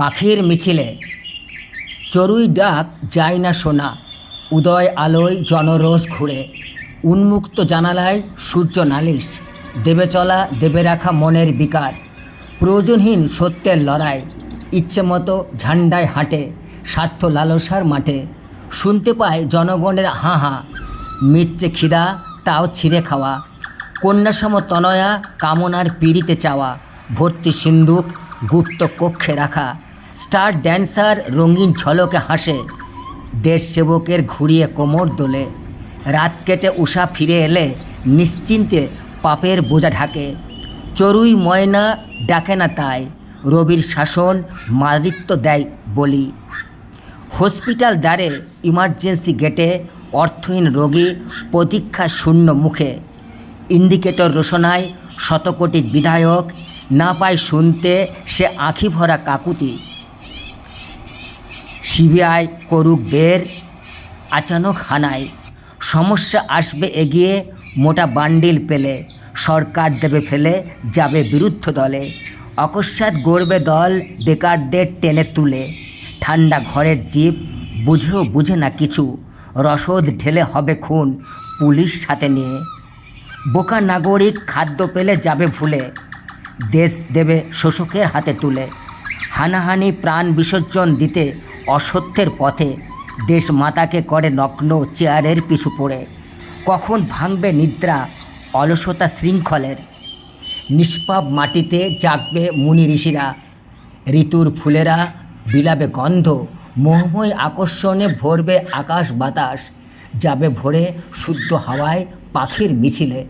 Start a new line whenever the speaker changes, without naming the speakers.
পাখির মিছিলে। চড়ুই ডাক যায় না শোনা। উদয় আলোয় জনরোষ ঘুরে। উন্মুক্ত জানালায় সূর্য নালিশ। দেবে চলা, দেবে রাখা মনের বিকার। প্রয়োজনহীন সত্যের লড়াই। ইচ্ছে মতো ঝান্ডায় হাঁটে। স্বার্থ লালসার মাঠে। শুনতে পায় জনগণের হাঁ হাঁ। মিটছে খিদা, তাও ছিঁড়ে খাওয়া। কন্যাসম তনয়া কামনার পিড়িতে চাওয়া। ভর্তি সিন্ধুক গুপ্ত কক্ষে রাখা। স্টার ড্যান্সার রঙিন ঝলকে হাসে। দেশ সেবকের ঘুরিয়ে কোমর দোলে। রাত কেটে উষা ফিরে এলে নিশ্চিন্তে পাপের বোঝা ঢাকে। চড়ুই ময়না ডাকে না তাই, রবির শাসন মারিত্ব দেয় বলি। হসপিটাল দ্বারে ইমার্জেন্সি গেটে অর্থহীন রোগী প্রতীক্ষা শূন্য মুখে। ইন্ডিকেটর রোশনায় শতকোটি বিধায়ক, না পায় শুনতে সে আঁখি ভরা কাকুতি। সিবিআই করুক বের, আচানক হানায়। সমস্যা আসবে এগিয়ে, মোটা বান্ডিল পেলে, সরকার দেবে ফেলে, যাবে বিরুদ্ধ দলে। অকস্মাৎ গড়বে দল, বেকারদের টেনে তুলে। ঠান্ডা ঘরের জীব, বুঝেও বুঝে না কিছু। রসদ ঢেলে হবে খুন, পুলিশ সাথে নিয়ে। বোকা নাগরিক খাদ্য পেলে যাবে ভুলে। দেশ দেবে শোষকের হাতে তুলে। হানাহানি প্রাণ বিসর্জন দিতে অসত্যের পথে দেশ মাতাকে করে নগ্ন চেয়ারের পিছু পড়ে। কখন ভাঙবে নিদ্রা অলসতা শৃঙ্খলের। নিষ্পাপ মাটিতে জাগবে মুনি ঋষিরা। ঋতুর ফুলেরা বিলাবে গন্ধ, মোহময় আকর্ষণে ভরবে আকাশ বাতাস, যাবে ভরে শুদ্ধ হাওয়ায় পাখির মিছিলে।